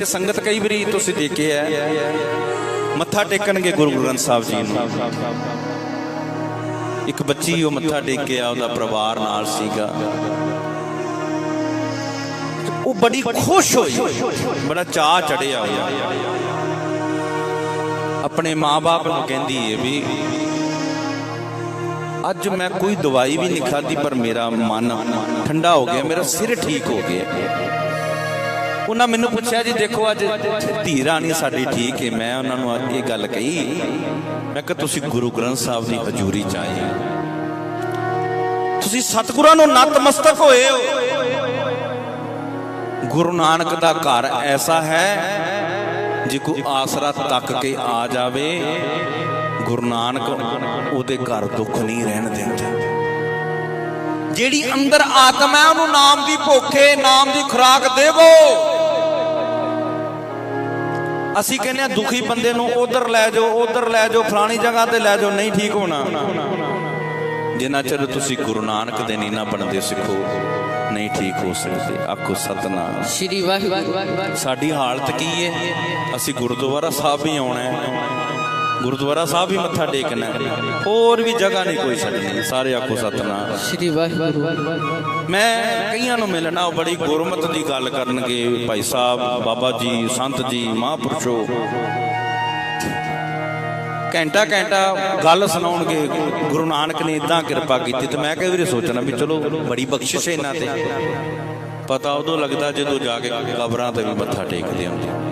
ਤੇ ਸੰਗਤ ਕਈ ਵਾਰੀ ਤੁਸੀਂ ਦੇਖਿਆ ਮੱਥਾ ਟੇਕਣਗੇ ਗੁਰੂ ਗ੍ਰੰਥ ਸਾਹਿਬ ਜੀ ਨੂੰ। ਇੱਕ ਬੱਚੀ ਉਹ ਮੱਥਾ ਟੇਕ ਕੇ ਆ, ਉਹਦਾ ਪਰਿਵਾਰ ਨਾਲ ਸੀਗਾ। ਉਹ ਬੜੀ ਖੁਸ਼ ਹੋਈ, ਬੜਾ ਚਾਹ ਚੜਿਆ ਹੋਇਆ ਆਪਣੇ ਮਾਪੇ ਨੂੰ ਕਹਿੰਦੀ ਹੈ ਵੀ, ਅੱਜ ਮੈਂ ਕੋਈ ਦਵਾਈ ਵੀ ਨਹੀਂ ਖਾਧੀ, ਪਰ ਮੇਰਾ ਮਨ ਠੰਡਾ ਹੋ ਗਿਆ, ਮੇਰਾ ਸਿਰ ਠੀਕ ਹੋ ਗਿਆ। ਉਹਨਾਂ ਮੈਨੂੰ ਪੁੱਛਿਆ ਜੀ, ਦੇਖੋ ਅੱਜ ਧੀ ਰਾਣੀ ਸਾਡੀ ਠੀਕ ਹੈ, ਮੈਂ ਉਹਨਾਂ ਨੂੰ ਇਹ ਗੱਲ ਕਹੀ। ਮੈਂ ਕਿ ਤੁਸੀਂ ਗੁਰੂ ਗ੍ਰੰਥ ਸਾਹਿਬ ਦੀ ਹਜ਼ੂਰੀ ਚ ਆਏ ਹੋ। ਤੁਸੀਂ ਸਤਿਗੁਰਾਂ ਨੂੰ ਨਤਮਸਤਕ ਹੋਏ ਹੋ। ਗੁਰੂ ਨਾਨਕ ਦਾ ਘਰ ਐਸਾ ਹੈ, ਜੇ ਕੋਈ ਆਸਰਾ ਤੱਕ ਕੇ ਆ ਜਾਵੇ, ਗੁਰੂ ਨਾਨਕ ਉਹਦੇ ਘਰ ਦੁੱਖ ਨਹੀਂ ਰਹਿਣ ਦਿੰਦਾ। ਜਿਹੜੀ ਅੰਦਰ ਆਤਮਾ ਹੈ, ਉਹਨੂੰ ਨਾਮ ਦੀ ਭੁੱਖੇ, ਨਾਮ ਦੀ ਖੁਰਾਕ ਦੇਵੋ। ਅਸੀਂ ਕਹਿੰਦੇ ਆ ਦੁਖੀ ਬੰਦੇ ਨੂੰ ਉਧਰ ਲੈ ਜਾਓ ਉਧਰ ਲੈ ਜਾਓ ਫਲਾਣੀ ਜਗ੍ਹਾ ਤੇ ਲੈ ਜਾਓ ਨਹੀਂ ਠੀਕ ਹੋਣਾ। ਜਿੰਨਾ ਚਿਰ ਤੁਸੀਂ ਗੁਰੂ ਨਾਨਕ ਦੇ ਨਹੀਂ ਨਾ ਬਣਦੇ ਸਿੱਖੋ ਨਹੀਂ ਠੀਕ ਹੋ ਸਕਦੇ। ਆਖੋ ਸਤਨਾਮ। ਸ਼੍ਰੀ ਵਾਹਿਗੁਰੂ। ਸਾਡੀ ਹਾਲਤ ਕੀ ਹੈ ਅਸੀਂ ਗੁਰਦੁਆਰਾ ਸਾਹਿਬ ਹੀ ਆਉਣਾ ਹੈ। ਗੁਰਦੁਆਰਾ ਸਾਹਿਬ ਹੀ ਮੱਥਾ ਟੇਕਣਾ ਹੋਰ ਵੀ ਜਗ੍ਹਾ ਨਹੀਂ ਕੋਈ ਛੱਡਣੀ। ਸਾਰੇ ਆਖੋ ਸਤਨਾਮ। ਸ਼੍ਰੀ ਵਾਹਿਗੁਰੂ। ਮੈਂ ਕਈਆਂ ਨੂੰ ਮਿਲਣਾ ਉਹ ਬੜੀ ਗੁਰਮਤ ਦੀ ਗੱਲ ਕਰਨਗੇ। ਭਾਈ ਸਾਹਿਬ ਬਾਬਾ ਜੀ ਸੰਤ ਜੀ ਮਹਾਂਪੁਰਸ਼ੋ। ਘੰਟਾ ਘੰਟਾ ਗੱਲ ਸੁਣਾਉਣਗੇ। ਗੁਰੂ ਨਾਨਕ ਨੇ ਇਦਾਂ ਕਿਰਪਾ ਕੀਤੀ ਤੇ ਮੈਂ ਕਈ ਵਾਰੀ ਸੋਚਣਾ ਵੀ ਚਲੋ ਬੜੀ ਬਖਸ਼ਿਸ਼ ਹੈ ਇਹਨਾਂ ਤੇ। ਪਤਾ ਉਦੋਂ ਲੱਗਦਾ ਜਦੋਂ ਜਾ ਕੇ ਕਬਰਾਂ ਤੇ ਵੀ ਮੱਥਾ ਟੇਕਦੇ ਹੁੰਦੇ।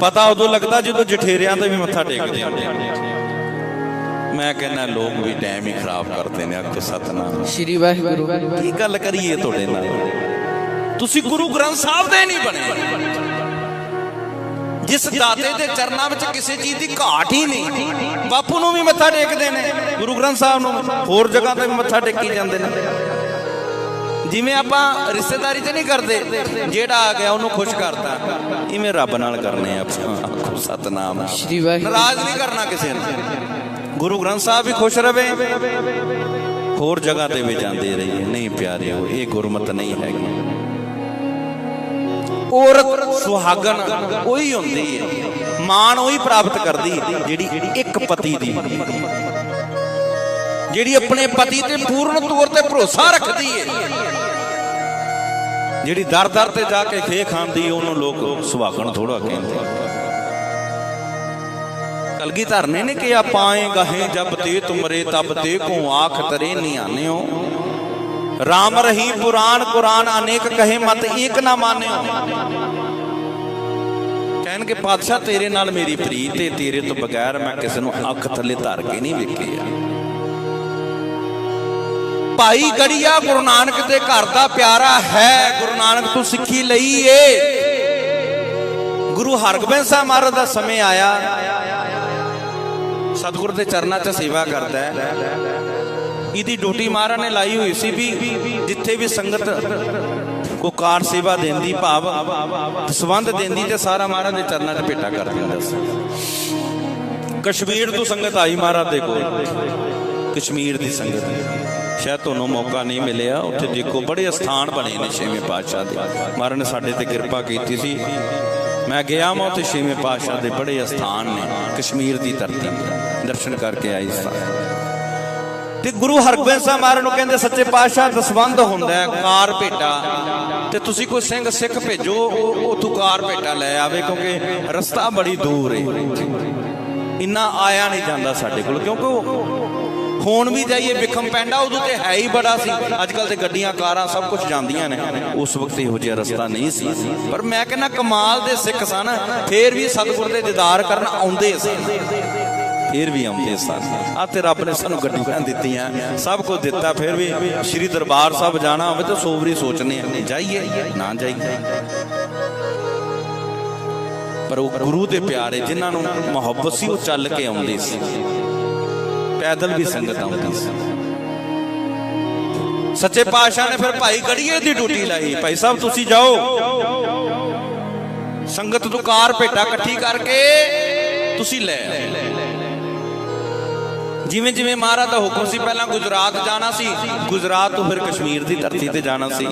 ਪਤਾ ਉਦੋਂ ਲੱਗਦਾ ਜਦੋਂ ਜਠੇਰਿਆਂ ਤੇ ਵੀ ਮੱਥਾ ਟੇਕਦੇ ਹੁੰਦੇ ਮੈਂ ਕਹਿੰਦਾ ਲੋਕ ਵੀ ਟਾਈਮ ਹੀ ਖਰਾਬ ਕਰਦੇ ਨੇ ਆਖੋ ਸਤਨਾਮ। ਸ਼੍ਰੀ ਵਾਹਿਗੁਰੂ। ਕੀ ਗੱਲ ਕਰੀਏ ਤੁਹਾਡੇ ਨਾਲ? ਤੁਸੀਂ ਗੁਰੂ ਗ੍ਰੰਥ ਸਾਹਿਬ ਦੇ ਨਹੀਂ ਬਣੇ। ਜਿਸ ਦਾਤੇ ਦੇ ਚਰਨਾਂ ਵਿੱਚ ਕਿਸੇ ਚੀਜ਼ ਦੀ ਘਾਟ ਹੀ ਨਹੀਂ ਬਾਪੂ ਨੂੰ ਵੀ ਮੱਥਾ ਟੇਕਦੇ ਨੇ ਗੁਰੂ ਗ੍ਰੰਥ ਸਾਹਿਬ ਨੂੰ ਹੋਰ ਜਗ੍ਹਾ ਤੇ ਵੀ ਮੱਥਾ ਟੇਕੀ ਜਾਂਦੇ ਨੇ। ਜਿਵੇਂ ਆਪਾਂ ਰਿਸ਼ਤੇਦਾਰੀ ਤੇ ਨਹੀਂ ਕਰਦੇ ਜਿਹੜਾ ਆ ਗਿਆ ਉਹਨੂੰ ਖੁਸ਼ ਕਰਤਾ। ਇਵੇਂ ਰੱਬ ਨਾਲ ਕਰਨੇ ਆਪਾਂ। ਆਖੋ ਸਤਨਾਮ। ਸ਼੍ਰੀ ਵਾਹਿਗੁਰੂ। ਨਾਰਾਜ਼ ਨਹੀਂ ਕਰਨਾ ਕਿਸੇ ਨੂੰ। ਗੁਰੂ ਗ੍ਰੰਥ ਸਾਹਿਬ ਵੀ ਖੁਸ਼ ਰਵੇ। ਹੋਰ ਜਗ੍ਹਾ ਤੇ ਵੀ ਜਾਂਦੇ ਰਹੀਏ। ਨਹੀਂ ਪਿਆਰਿਓ ਇਹ ਗੁਰਮਤ ਨਹੀਂ ਹੈਗੀ। ਔਰਤ ਸੁਹਾਗਣ ਉਹੀ ਹੁੰਦੀ ਹੈ ਮਾਣ ਉਹੀ ਪ੍ਰਾਪਤ ਕਰਦੀ ਜਿਹੜੀ ਇੱਕ ਪਤੀ ਦੀ ਜਿਹੜੀ ਆਪਣੇ ਪਤੀ ਤੇ ਪੂਰਨ ਤੌਰ ਤੇ ਭਰੋਸਾ ਰੱਖਦੀ ਹੈ ਜਿਹੜੀ ਦਰ ਦਰ ਤੇ ਜਾ ਕੇ ਖੇ ਖਾਂਦੀ ਉਹਨੂੰ ਲੋਕ ਸੁਹਾਗਣ ਥੋੜਾ ਕਹਿੰਦੇ। ਕਲਗੀ ਧਰਨੇ ਨੇ ਕਿਹਾ, ਪਾਏ ਗਹੇ ਜਬ ਤੇ ਤੁਮਰੇ ਤਬ ਤੇ ਕੋ ਆਖ ਤਰੇ ਨਿਆਨਿਓ ਰਾਮ ਰਹੀ ਪੁਰਾਨ ਕੁਰਾਨ, ਅਨੇਕ ਕਹੇ ਮਤ ਏਕ ਨਾ ਮਾਨਿਓ। ਕਹਿਣਗੇ, ਪਾਤਸ਼ਾਹ, ਤੇਰੇ ਨਾਲ ਮੇਰੀ ਪ੍ਰੀਤ ਤੇ ਤੇਰੇ ਤੋਂ ਬਗੈਰ ਮੈਂ ਕਿਸੇ ਨੂੰ ਅੱਖ ਥੱਲੇ ਧਰ ਕੇ ਨਹੀਂ ਵੇਖਿਆ। ਭਾਈ ਗੜੀਆ, ਗੁਰੂ ਨਾਨਕ ਦੇ ਘਰ ਦਾ ਪਿਆਰਾ ਹੈ, ਗੁਰੂ ਨਾਨਕ ਤੋਂ ਸਿੱਖੀ ਲਈ ਏ। ਗੁਰੂ ਹਰਗੋਬਿੰਦ ਸਾਹਿਬ ਮਹਾਰਾਜ ਦਾ ਸਮੇਂ ਆਇਆ। ਸਤਿਗੁਰ ਦੇ ਚਰਨਾਂ 'ਚ ਸੇਵਾ ਕਰਦਾ ਹੈ। ਇਹਦੀ ਡਿਊਟੀ ਮਹਾਰਾਜ ਨੇ ਲਾਈ ਹੋਈ ਸੀ ਵੀ ਜਿੱਥੇ ਵੀ ਸੰਗਤ ਕੋ ਕਾਰ ਸੇਵਾ ਦੇਂਦੀ ਭਾਵ, ਸੰਬੰਧ ਦੇਂਦੀ ਤੇ ਸਾਰਾ ਮਹਾਰਾਜ ਦੇ ਚਰਨਾਂ 'ਚ ਭੇਟਾ ਕਰ ਦਿੰਦਾ ਸੀ। ਕਸ਼ਮੀਰ ਤੋਂ ਸੰਗਤ ਆਈ ਮਹਾਰਾਜ ਦੇ ਕੋਲ। ਕਸ਼ਮੀਰ ਦੀ ਸੰਗਤ। ਸ਼ਾਇਦ ਤੁਹਾਨੂੰ ਮੌਕਾ ਨਹੀਂ ਮਿਲਿਆ। ਉੱਥੇ ਦੇਖੋ, ਬੜੇ ਸਥਾਨ ਬਣੇ ਨੇ ਛੇਵੇਂ ਪਾਤਸ਼ਾਹ ਦੇ। ਮਹਾਰਾਜ ਨੇ ਸਾਡੇ ਤੇ ਕਿਰਪਾ ਕੀਤੀ ਸੀ। ਮੈਂ ਗਿਆ ਮੈਂ ਉੱਥੇ ਛੇਵੇਂ ਪਾਤਸ਼ਾਹ ਦੇ, ਬੜੇ ਸਥਾਨ ਨੇ, ਕਸ਼ਮੀਰ ਦੀ ਧਰਤੀ ਦਰਸ਼ਨ ਕਰਕੇ ਆਈ ਸਾਂ ਤੇ ਗੁਰੂ ਹਰਗੋਬਿੰਦ ਸਾਹਿਬ ਮਹਾਰਾਜ ਨੂੰ ਕਹਿੰਦੇ, ਸੱਚੇ ਪਾਤਸ਼ਾਹ ਦਸਵੰਦ ਹੁੰਦਾ ਹੈ, ਕਾਰ ਭੇਟਾ। ਤੇ ਤੁਸੀਂ ਕੋਈ ਸਿੰਘ ਸਿੱਖ ਭੇਜੋ, ਉਹ ਉਥੋਂ ਕਾਰ ਭੇਟਾ ਲੈ ਆਵੇ, ਕਿਉਂਕਿ ਰਸਤਾ ਬੜੀ ਦੂਰ ਹੈ ਇੰਨਾ ਆਇਆ ਨਹੀਂ ਜਾਂਦਾ ਸਾਡੇ ਕੋਲ, ਕਿਉਂਕਿ ਉਹ ਵੀ ਜਾਈਏ, ਵਿਖਮ ਪੈਂਡਾ ਉਦੋਂ ਤੇ ਹੈ ਹੀ ਬੜਾ ਸੀ। ਅੱਜ ਕੱਲ ਤੇ ਗੱਡੀਆਂ, ਕਾਰਾਂ, ਸਭ ਕੁਝ ਜਾਂਦੀਆਂ ਨੇ। ਉਸ ਵਕਤ ਇਹੋ ਜਿਹਾ ਰਸਤਾ ਨਹੀਂ ਸੀ। ਪਰ ਮੈਂ ਕਹਿੰਦਾ, ਕਮਾਲ ਦੇ ਸਿੱਖ ਸਨ। ਫੇਰ ਵੀ ਸਤਿਗੁਰ ਦੇ ਦੀਦਾਰ ਕਰਨ ਆਉਂਦੇ ਸਨ। ਫੇਰ ਵੀ ਆਉਂਦੇ ਸਨ। ਆ ਤੇ ਰੱਬ ਨੇ ਸਾਨੂੰ ਗੱਡੀਆਂ ਦਿੱਤੀਆਂ। ਸਭ ਕੁਝ ਦਿੱਤਾ। ਫਿਰ ਵੀ ਸ੍ਰੀ ਦਰਬਾਰ ਸਾਹਿਬ ਜਾਣਾ ਹੋਵੇ ਤਾਂ ਸੋਵਰੀ ਸੋਚਨੇ ਆ, ਜਾਈਏ, ਨਾ ਜਾਈਏ। ਪਰ ਉਹ ਗੁਰੂ ਦੇ ਪਿਆਰੇ, ਜਿਨ੍ਹਾਂ ਨੂੰ ਮੁਹੱਬਤ ਸੀ, ਉਹ ਚੱਲ ਕੇ ਆਉਂਦੇ ਸੀ। ਪੈਦਲ ਵੀ ਸੰਗਤ ਆਉਂਦੀ ਸੀ। ਸੱਚੇ ਪਾਤਸ਼ਾਹ ਨੇ ਫਿਰ ਭਾਈ ਗੜੀਏ ਦੀ ਡਿਊਟੀ ਲਾਈ। ਭਾਈ ਸਾਹਿਬ, ਤੁਸੀਂ ਜਾਓ। ਸੰਗਤ ਤੋਂ ਕਾਰ ਭੇਟਾ ਇਕੱਠੀ ਕਰਕੇ ਤੁਸੀਂ ਲੈ ਜਿਵੇਂ ਜਿਵੇਂ ਮਹਾਰਾਜ ਦਾ ਹੁਕਮ ਸੀ, ਪਹਿਲਾਂ ਗੁਜਰਾਤ ਜਾਣਾ ਸੀ, ਗੁਜਰਾਤ ਤੋਂ ਫਿਰ ਕਸ਼ਮੀਰ ਦੀ ਧਰਤੀ ਤੇ ਜਾਣਾ ਸੀ।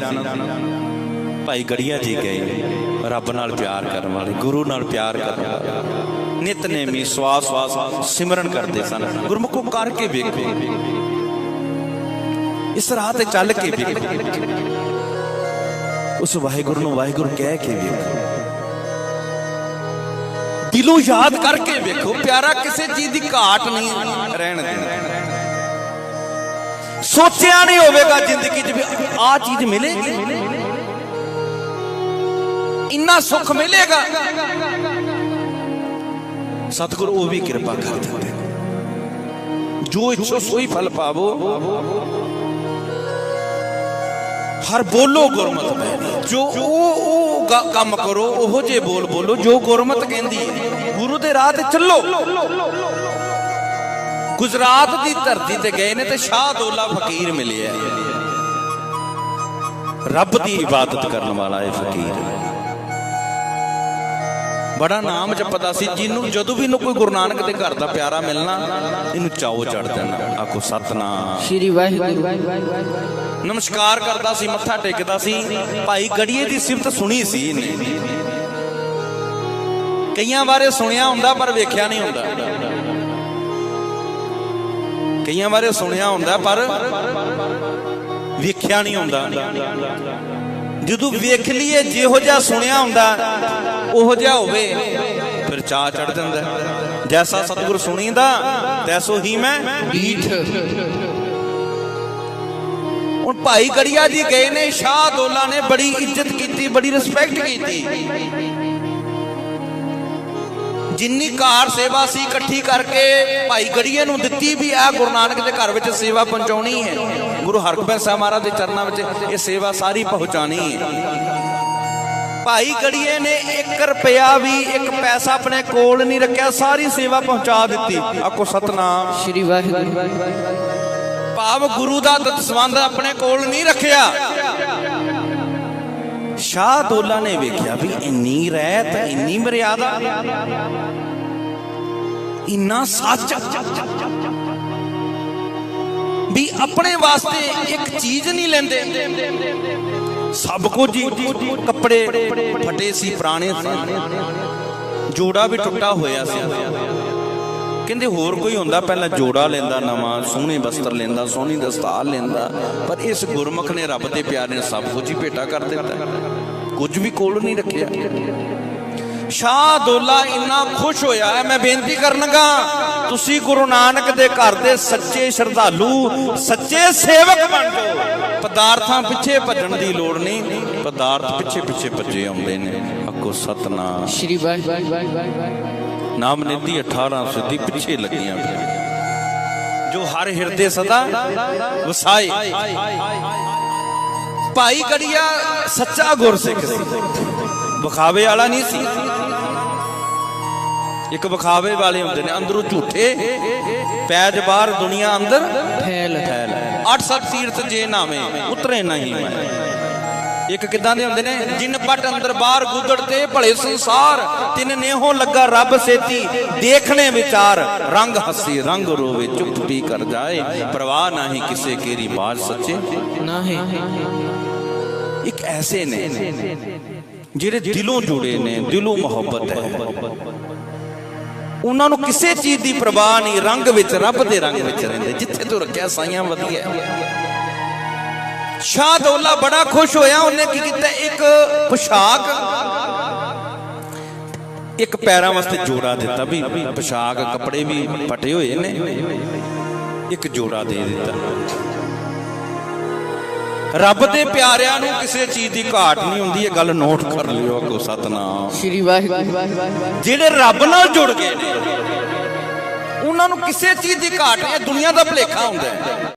ਭਾਈ ਗੜੀਆ ਜੀ ਗਏ, ਰੱਬ ਨਾਲ ਪਿਆਰ ਕਰਨ ਵਾਲੇ, ਗੁਰੂ ਨਾਲ ਪਿਆਰ ਕਰਨ ਵਾਲੇ। ਨਿਤਨੇਮੀ ਸਵਾਸ ਸਵਾਸ ਸਿਮਰਨ ਕਰਦੇ ਸਨ। ਗੁਰਮੁਖੋ ਕਰਕੇ ਵੇਖੋ। ਇਸ ਰਾਹ ਤੇ ਚੱਲ ਕੇ ਵੇਖੋ। ਉਸ ਵਾਹਿਗੁਰੂ ਨੂੰ ਵਾਹਿਗੁਰੂ ਕਹਿ ਕੇ ਵੇਖੋ। ਦਿਲੋਂ ਯਾਦ ਕਰਕੇ ਵੇਖੋ। ਪਿਆਰਾ ਕਿਸੇ ਚੀਜ਼ ਦੀ ਘਾਟ ਨਹੀਂ ਰਹਿਣ ਦੇਣਾ। ਸੋਚਿਆ ਨਹੀਂ ਹੋਵੇਗਾ ਜ਼ਿੰਦਗੀ 'ਚ ਵੀ ਆਹ ਚੀਜ਼ ਮਿਲੇਗੀ। ਇੰਨਾ ਸੁੱਖ ਮਿਲੇਗਾ। ਸਤਿਗੁਰ ਉਹ ਵੀ ਕਿਰਪਾ ਕਰ ਦਿੰਦੇ ਨੇ। ਜੋ ਇੱਛੋ ਸੋਈ ਫਲ ਪਾਵੋ, ਹਰ ਬੋਲੋ ਗੁਰਮਤ ਮੈਂ ਜੋ ਉਹ ਉਹ ਕੰਮ ਕਰੋ, ਉਹੋ ਜੇ ਬੋਲ ਬੋਲੋ, ਜੋ ਗੁਰਮਤ ਕਹਿੰਦੀ ਹੈ। ਗੁਰੂ ਦੇ ਰਾਹ ਤੇ ਚੱਲੋ। ਗੁਜਰਾਤ ਦੀ ਧਰਤੀ ਤੇ ਗਏ ਨੇ ਤੇ ਸ਼ਾਹ ਦੋਲਾ ਫਕੀਰ ਮਿਲਿਆ। ਰੱਬ ਦੀ ਇਬਾਦਤ ਕਰਨ ਵਾਲਾ ਇਹ ਫਕੀਰ ਬੜਾ ਨਾਮ ਜਪਦਾ ਸੀ ਜਿਹਨੂੰ ਜਦੋਂ ਵੀ ਇਹਨੂੰ ਕੋਈ ਗੁਰੂ ਨਾਨਕ ਦੇ ਘਰ ਦਾ ਪਿਆਰਾ ਮਿਲਣਾ ਇਹਨੂੰ ਚਾਉ ਚੜ ਜਾਣਾ। ਆਖੋ ਸਤਨਾਮ। ਸ਼੍ਰੀ ਵਾਹਿਗੁਰੂ। ਨਮਸਕਾਰ ਕਰਦਾ ਸੀ ਮੱਥਾ ਟੇਕਦਾ ਸੀ। ਭਾਈ ਗੜੀਏ ਦੀ ਸਿਫਤ ਸੁਣੀ ਸੀ ਇਹਨੇ। ਕਈਆਂ ਬਾਰੇ ਸੁਣਿਆ ਹੁੰਦਾ ਪਰ ਵੇਖਿਆ ਨਹੀਂ ਹੁੰਦਾ। ਕਈਆਂ ਬਾਰੇ ਸੁਣਿਆ ਹੁੰਦਾ ਪਰ ਵੇਖਿਆ ਨਹੀਂ ਹੁੰਦਾ। ਜਦੋਂ ਵੇਖ ਲਈਏ ਜਿਹੋ ਜਿਹਾ ਸੁਣਿਆ ਹੁੰਦਾ ਉਹੋ ਜਿਹਾ ਹੋਵੇ, ਫਿਰ ਚਾ ਚੜ ਜਾਂਦਾ ਜੈਸਾ ਸਤਿਗੁਰ ਸੁਣੀਦਾ, ਤੈਸੋ ਹੀ ਮੈਂ ਢੀਠ ਹੁਣ ਭਾਈ ਗੜੀਆ ਜੀ ਗਏ ਨੇ, ਸ਼ਾਹ ਦੋਲਾ ਨੇ ਬੜੀ ਇੱਜ਼ਤ ਕੀਤੀ, ਬੜੀ ਰਿਸਪੈਕਟ ਕੀਤੀ। ਜਿੰਨੀ ਕਾਰ ਸੇਵਾ ਸੀ ਇਕੱਠੀ ਕਰਕੇ, ਭਾਈ ਗੜੀਏ ਨੂੰ ਦਿੱਤੀ ਵੀ ਆ ਗੁਰੂ ਨਾਨਕ ਦੇ ਘਰ ਵਿੱਚ ਸੇਵਾ ਪਹੁੰਚਾਉਣੀ ਹੈ। ਗੁਰੂ ਹਰਗੋਬਿੰਦ ਸਾਹਿਬ ਮਹਾਰਾਜ ਦੇ ਚਰਨਾਂ ਵਿੱਚ ਇਹ ਸੇਵਾ ਸਾਰੀ ਪਹੁੰਚਾਣੀ ਹੈ। ਭਾਈ ਗੜੀਏ ਨੇ 1 ਰੁਪਿਆ ਵੀ ਇੱਕ ਪੈਸਾ ਆਪਣੇ ਕੋਲ ਨਹੀਂ ਰੱਖਿਆ ਸਾਰੀ ਸੇਵਾ ਪਹੁੰਚਾ ਦਿੱਤੀ। ਆਕੋ ਸਤਨਾਮ। ਸ਼੍ਰੀ ਵਾਹਿਗੁਰੂ। ਭਾਵ ਗੁਰੂ ਦਾ ਦਸਵੰਦ ਆਪਣੇ ਕੋਲ ਨਹੀਂ ਰੱਖਿਆ। ਸ਼ਾਹ ਦੋਲਾ ਨੇ ਵੇਖਿਆ ਵੀ ਇੰਨੀ ਰਹਿਤ ਇੰਨੀ ਮਰਿਆਦਾ। ਇੰਨਾ ਸੱਚ। ਵੀ ਆਪਣੇ ਵਾਸਤੇ ਇੱਕ ਚੀਜ਼ ਨਹੀਂ ਲੈਂਦੇ। ਸਭ ਕੁਝ ਹੀ ਕੱਪੜੇ ਫਟੇ ਸੀ, ਪੁਰਾਣੇ ਸੀ। ਜੋੜਾ ਵੀ ਟੁੱਟਾ ਹੋਇਆ ਸੀ। ਕਹਿੰਦੇ ਹੋਰ ਕੋਈ ਹੁੰਦਾ? ਪਹਿਲਾਂ ਜੋੜਾ ਲੈਂਦਾ ਨਵਾਂ, ਸੋਹਣੇ ਵਸਤਰ ਲੈਂਦਾ, ਸੋਹਣੀ ਦਸਤਾਰ ਲੈਂਦਾ। ਪਰ ਇਸ ਗੁਰਮੁਖ ਨੇ ਰੱਬ ਦੇ ਪਿਆਰੇ ਨੇ ਸਭ ਕੁਝ ਹੀ ਭੇਟਾ ਕਰ ਦਿੱਤਾ। ਕੁਝ ਵੀ ਕੋਲ ਨਹੀਂ ਰੱਖਿਆ। ਸ਼ਾਹ ਦੋਲਾ ਇੰਨਾ ਖੁਸ਼ ਹੋਇਆ ਹੈ ਮੈਂ ਬੇਨਤੀ ਕਰਨਗਾ ਤੁਸੀਂ ਗੁਰੂ ਨਾਨਕ ਦੇ ਘਰ ਦੇ ਸੱਚੇ ਸ਼ਰਧਾਲੂ ਸੱਚੇ ਸੇਵਕ ਬਣ ਜਾਓ। ਪਦਾਰਥਾਂ ਪਿੱਛੇ ਭੱਜਣ ਦੀ ਲੋੜ ਨਹੀਂ। ਪਦਾਰਥ ਪਿੱਛੇ ਪਿੱਛੇ ਭੱਜੇ ਆਉਂਦੇ ਨੇ। ਅੱਗੋ ਸਤਨਾਮ। ਸ਼੍ਰੀ ਵਾਹਿਗੁਰੂ ਨਾਮ ਨਿਧੀ 18 ਸਿੱਧੀ ਪਿੱਛੇ ਲੱਗੀਆਂ ਪਈਆਂ। ਜੋ ਹਰ ਹਿਰਦੇ ਸਦਾ ਵਸਾਏ। ਭਾਈ ਗੜੀਆ ਸੱਚਾ ਗੁਰਸਿੱਖ ਸੀ। ਵਿਖਾਵੇ ਵਾਲਾ ਨਹੀਂ ਸੀ। ਇੱਕ ਵਿਖਾਵੇ ਵਾਲੇ ਹੁੰਦੇ ਨੇ ਅੰਦਰੋਂ ਝੂਠੇ। ਪੈਜ ਬਾਹਰ ਦੁਨੀਆ ਅੰਦਰ ਫੈਲ ਫੈਲ ਅੱਠ ਸੱਤ ਤੀਰਥ ਜੇ ਨਾਵੇਂ ਉਤਰੇ ਨਹੀਂ ਇੱਕ ਕਿਦਾਂ ਦੇ ਹੁੰਦੇ ਨੇ? ਜਿਨ ਪਟ ਅੰਦਰ ਬਾਹਰ ਗੁੱਦੜ ਤੇ ਭਲੇ ਸੰਸਾਰ ਤਿਨ ਨੇਹੋਂ ਲੱਗਾ ਰੱਬ ਸੇਤੀ। ਦੇਖਣੇ ਵਿਚਾਰ ਰੰਗ ਹੱਸੀ ਰੰਗ ਰੋਵੇ ਚੁੱਪ ਪੀ ਕਰ ਜਾਏ। ਪ੍ਰਵਾਹ ਨਹੀਂ ਕਿਸੇ ਕੇਰੀ ਬਾਜ ਸੱਚੇ। ਨਾ ਹੈ ਇੱਕ ਐਸੇ ਨੇ ਜਿਹੜੇ ਦਿਲੋਂ ਜੁੜੇ ਨੇ ਦਿਲੋਂ ਮੁਹੱਬਤ ਹੈ। ਉਹਨਾਂ ਨੂੰ ਕਿਸੇ ਚੀਜ਼ ਦੀ ਪਰਵਾਹ ਨਹੀਂ, ਰੰਗ ਵਿੱਚ, ਰੱਬ ਦੇ ਰੰਗ ਵਿੱਚ ਰਹਿੰਦੇ, ਜਿੱਥੇ ਤੋਂ ਰੱਖਿਆ ਸਾਈਆਂ ਵਧੀਆ। ਸ਼ਾਹ ਦੌਲਾ ਬੜਾ ਖੁਸ਼ ਹੋਇਆ, ਉਹਨੇ ਕੀ ਕੀਤਾ? ਇੱਕ ਪੁਸ਼ਾਕ, ਇੱਕ ਪੈਰਾਂ ਵਾਸਤੇ ਜੋੜਾ ਦਿੱਤਾ ਵੀ ਪੁਸ਼ਾਕ, ਕੱਪੜੇ ਵੀ ਫਟੇ ਹੋਏ ਨੇ, ਇੱਕ ਜੋੜਾ ਦੇ ਦਿੱਤਾ। ਰੱਬ ਦੇ ਪਿਆਰਿਆਂ ਨੂੰ ਕਿਸੇ ਚੀਜ਼ ਦੀ ਘਾਟ ਨਹੀਂ ਹੁੰਦੀ ਇਹ ਗੱਲ ਨੋਟ ਕਰ ਲਿਓ ਕੋ ਸਤਨਾਮ। ਸ਼੍ਰੀ ਵਾਹਿਗੁਰੂ ਜਿਹੜੇ ਰੱਬ ਨਾਲ ਜੁੜ ਗਏ ਨੇ ਉਹਨਾਂ ਨੂੰ ਕਿਸੇ ਚੀਜ਼ ਦੀ ਘਾਟ ਨਹੀਂ ਇਹ ਦੁਨੀਆ ਦਾ ਭੁਲੇਖਾ ਹੁੰਦਾ ਹੈ।